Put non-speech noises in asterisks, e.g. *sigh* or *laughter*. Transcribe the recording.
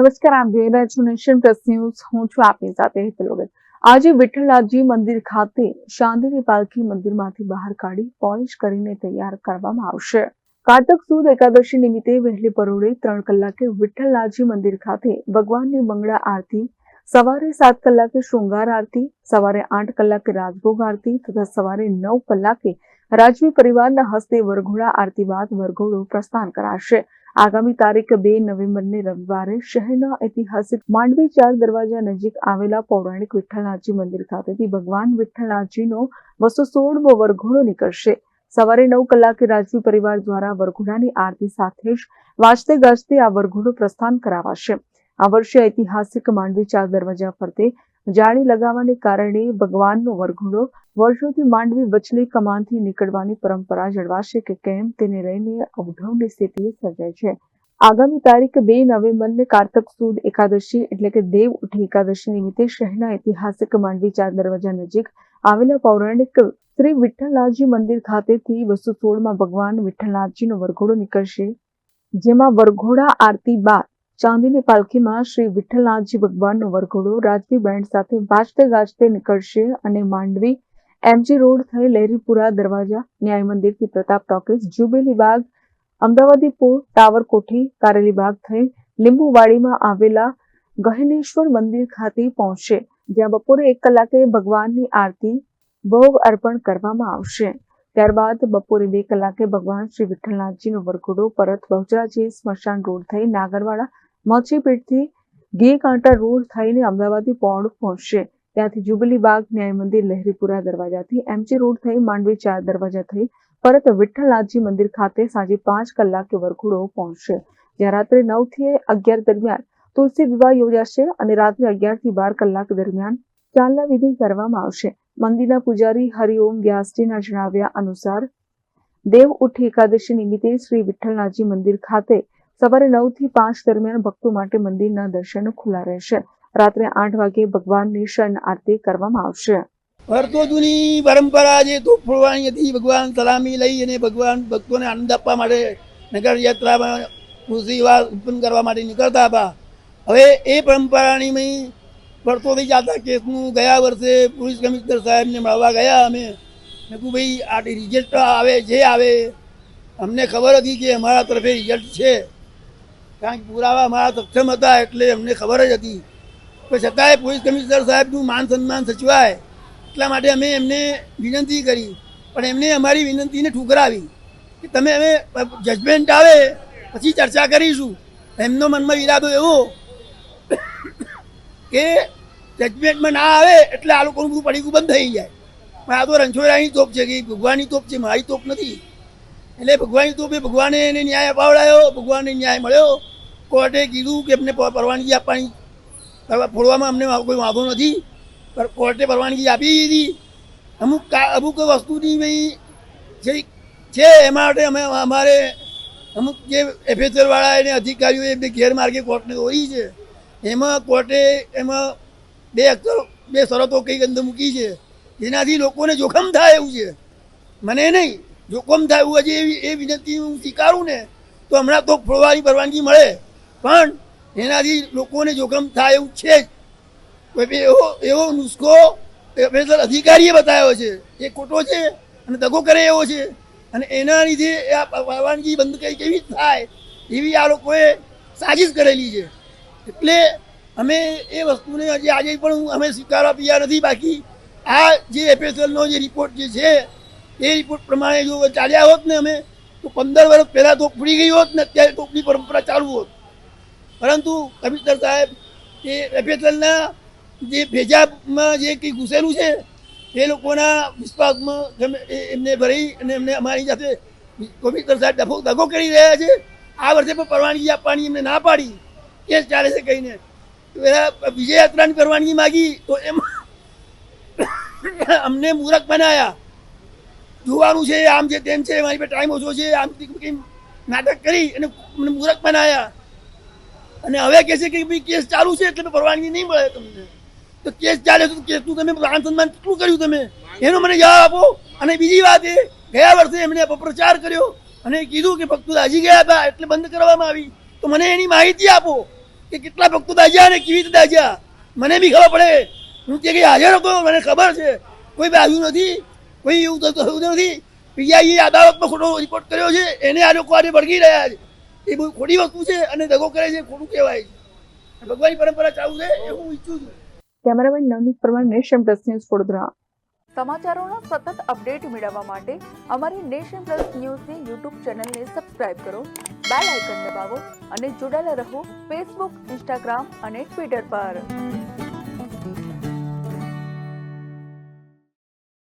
નમસ્કાર આપ જોઈ રહ્યા છો નેશન પ્લસ ન્યૂઝ. હું છું આપની સાથે હેતલ આજે વિઠ્ઠલનાથજી મંદિર ખાતે ચાંદીની પાલખી મંદિરમાંથી બહાર કાઢી પોલિશ કરીને તૈયાર કરવામાં આવશે. કારતક સુદ એકાદશી નિમિત્તે વહેલી પરોળે ત્રણ કલાકે વિઠ્ઠલનાથજી મંદિર ખાતે ભગવાનની મંગળા આરતી, સવારે સાત કલાકે શૃંગાર આરતી, સવારે આઠ કલાકે રાજભોગ આરતી તથા સવારે નવ કલાકે રાજવી પરિવારના હસ્તે વરઘોડા આરતી બાદ વરઘોડો પ્રસ્થાન કરાશે. આગામી તારીખ બે નવેમ્બરને રવિવારે શહેરના ઐતિહાસિક માંડવી ચાર દરવાજા નજીક આવેલા પૌરાણિક વિઠ્ઠલનાથજી મંદિર ખાતેથી ભગવાન વિઠ્ઠલનાથજીનો બસો સોળમો વરઘોડો નીકળશે. સવારે નવ કલાકે રાજવી પરિવાર દ્વારા વરઘોડાની આરતી સાથે જ વાજતે ગાજતે આ વરઘોડો પ્રસ્થાન કરાવાશે. આ વર્ષે ઐતિહાસિક માંડવી ચાર દરવાજા ફરતે જાળી લગાવવાને કારણે ભગવાનનો વરઘોડો વર્ષોથી માંડવી વચલી કમાનથી નીકળવાની પરંપરા જળવાશે કે કેમ તેને લઈને અવઢવની સ્થિતિ સર્જાય છે. આગામી તારીખ બે નવેમ્બરને કારતક સુદ એકાદશી એટલે કે દેવ ઉઠી એકાદશી નિમિત્તે શહેરના ઐતિહાસિક માંડવી ચાર દરવાજા નજીક આવેલા પૌરાણિક શ્રી વિઠ્ઠલનાથજી મંદિર ખાતેથી બસો સોળમાં ભગવાન વિઠ્ઠલનાથજીનો વરઘોડો નીકળશે. જેમાં વરઘોડા આરતી બાદ ચાંદીની પાલખીમાં શ્રી વિઠ્ઠલનાથજી ભગવાનનો વરઘોડો રાજવી બેન્ડ સાથે વાજતે ગાજતે નીકળશે અને માંડવી એમજી રોડ થઈ લહેરીપુરા દરવાજા ન્યાય મંદિરથી પ્રતાપ ટોકીઝ, જુબેલી બાગ અમદાવાદી પુલ ટાવર કોઠી, કારેલી બાગ થઈ લીંબુવાડીમાં આવેલા ગહેનેશ્વર મંદિર ખાતે પહોંચશે, જ્યાં બપોરે એક કલાકે ભગવાનની આરતી, ભોગ અર્પણ કરવામાં આવશે. ત્યારબાદ બપોરે બે કલાકે ભગવાન શ્રી વિઠ્ઠલનાથજીનો વરઘોડો પરત બહુચરાજી સ્મશાન રોડ થઈ નાગરવાડા મોચીપીઠથી ઘી કાંટા રોડ થઈને અમદાવાદી પોર્ડ પહોંચશે. ત્યાંથી જુબલી બાગ ન્યાય મંદિર લહેરીપુરા દરવાજાથી, એમજી રોડ થઈ માંડવી ચાર દરવાજા થઈ, પરત વિઠ્ઠલનાથજી મંદિર ખાતે સાંજે પાંચ કલાકે વરઘોડો પહોંચશે. જ્યાં રાત્રે નવથી અગિયાર દરમિયાન તુલસી વિવાહ યોજાશે અને રાત્રે અગિયારથી બાર કલાક દરમિયાન ચાલના વિધિ કરવામાં આવશે. મંદિરના પૂજારી હરિઓમ વ્યાસજીના જણાવ્યા અનુસાર, દેવ ઉઠી એકાદશી નિમિત્તે શ્રી વિઠ્ઠલનાથજી મંદિર ખાતે સવારે નવથી પાંચ દરમિયાન ભક્તો માટે મંદિરના દર્શન ખુલ્લા રહેશે. રાત્રે આઠ વાગે ભગવાનની શરણ આરતી કરવામાં આવશે. વર્ષો જૂની પરંપરા જે ધૂપ ફોડવાની હતી, ભગવાન સલામી લઈ અને ભગવાન ભક્તોને આનંદ આપવા માટે નગર યાત્રામાં ખુશી વાત ઉત્પન્ન કરવા માટે નીકળતા હતા. હવે એ પરંપરાની મેં વર્ષોથી જતા કેસનું ગયા વર્ષે પોલીસ કમિશનર સાહેબને મળવા ગયા અમે. મેં ભાઈ આ રિઝલ્ટ આવે, જે આવે, અમને ખબર હતી કે અમારા તરફે રિઝલ્ટ છે. કારણ કે પુરાવા અમારા સક્ષમ હતા એટલે અમને ખબર જ હતી. પણ છતાંય પોલીસ કમિશનર સાહેબનું માન સન્માન સચવાય એટલા માટે અમે એમને વિનંતી કરી. પણ એમને અમારી વિનંતીને ઠુકરાવી કે તમે હવે જજમેન્ટ આવે, પછી ચર્ચા કરીશું. એમનો મનમાં ઈરાદો એવો કે જજમેન્ટમાં ના આવે એટલે આ લોકોનું બધું પડીકું બંધ થઈ જાય. પણ આ તો રણછોડરાની તોપ છે કે ભગવાનની તોપ છે, મારી તોપ નથી. એટલે ભગવાનની તોપે ભગવાને એને ન્યાય અપાવડાયો, ભગવાનને ન્યાય મળ્યો. કોર્ટે કીધું કે એમને પરવાનગી આપવાની. ફોડવામાં અમને કોઈ વાંધો નથી. પણ કોર્ટે પરવાનગી આપી દીધી. અમુક અમુક વસ્તુની ભાઈ જે છે એ માટે અમે અમારે અમુક જે એફએસએલવાળા એને અધિકારીઓ એમને ગેરમાર્ગે કોર્ટને દોરી છે. એમાં કોર્ટે એમાં બે અક્ષરો, બે શરતો કંઈક અંદર મૂકી છે. જેનાથી લોકોને જોખમ થાય એવું છે. મને નહીં. જોખમ થાય એવું હજી એ વિનંતી હું સ્વીકારું ને, તો હમણાં તો ફોડવાની પરવાનગી મળે. પણ એનાથી લોકોને જોખમ થાય એવું છે જ. એવો એવો નુસ્ખો એફએસએલ અધિકારીએ બતાવ્યો છે. એ ખોટો છે અને દગો કરે એવો છે. અને એના લીધે આ પરવાનગી બંધ કઈ કેવી થાય એવી આ લોકોએ સાજિશ કરેલી છે. એટલે અમે એ વસ્તુને હજી આજે પણ અમે સ્વીકારવા પીયા નથી. બાકી આ જે એફએસએલનો જે રિપોર્ટ જે છે, એ રિપોર્ટ પ્રમાણે જો ચાલ્યા હોત ને અમે, તો પંદર વર્ષ પહેલાં તો ફૂડી ગઈ હોત ને અત્યારે તોપની પરંપરા ચાલુ હોત. પરંતુ કમિશનર સાહેબ એ એફએસએલના જે ભેજામાં જે કંઈ ઘૂસેલું છે, એ લોકોના વિશ્વાસમાં એમને ભરી અને એમને અમારી સાથે કમિશનર સાહેબ દફો દગો કરી રહ્યા છે. આ વર્ષે પણ પરવાનગી આપવાની એમને ના પાડી. કેસ ચાલે છે કહીને. વિજય યાત્રાની પરવાનગી માગી તો એમાં *coughs* અમને મૂરખ બનાયા. જોવાનું છે, આમ છે તેમ છે, મારી પાસે ટાઈમ ઓછો છે, આમ નાટક કરી અને મૂરખ બનાયા. અને હવે કહે છે કે ભાઈ કેસ ચાલુ છે એટલે પરવાનગી નહીં મળે તમને. તો કેસ ચાલે તો કેસનું તમે માન સન્માન કેટલું કર્યું તમે? એનો મને જવાબ આપો. અને બીજી વાત એ, ગયા વર્ષે એમણે અપપ્રચાર કર્યો અને કીધું કે ભક્તો દાજી ગયા હતા એટલે બંધ કરવામાં આવી. તો મને એની માહિતી આપો કે કેટલા ભક્તો દાજ્યા અને કેવી રીતે દાજ્યા મને બી ખબર પડે. હું કંઈ હાજર હતો, મને ખબર છે. કોઈ બી આવ્યું નથી, કોઈ એવું થતું નથી. પીઆઈએ અદાલતમાં ખોટો રિપોર્ટ કર્યો છે. એને આ લોકો આજે ભડકી રહ્યા છે. એ બહુ ખોટી વસ્તુ છે અને દગો કરે છે ખોટું કહેવાય. છે ભગવાનની પરંપરા ચાલુ છે એ હું ઈચ્છું છું. Cameraman Navneet Parmar nation plus news Vadodara. સમાચારોના સતત અપડેટ મેળવવા માટે અમારી નેશન પ્લસ ન્યૂઝની યુટ્યુબ ચેનલને સબસ્ક્રાઇબ કરો બેલ આઇકન દબાવો અને જોડાયેલા રહો ફેસબુક ઇન્સ્ટાગ્રામ અને ટ્વિટર પર.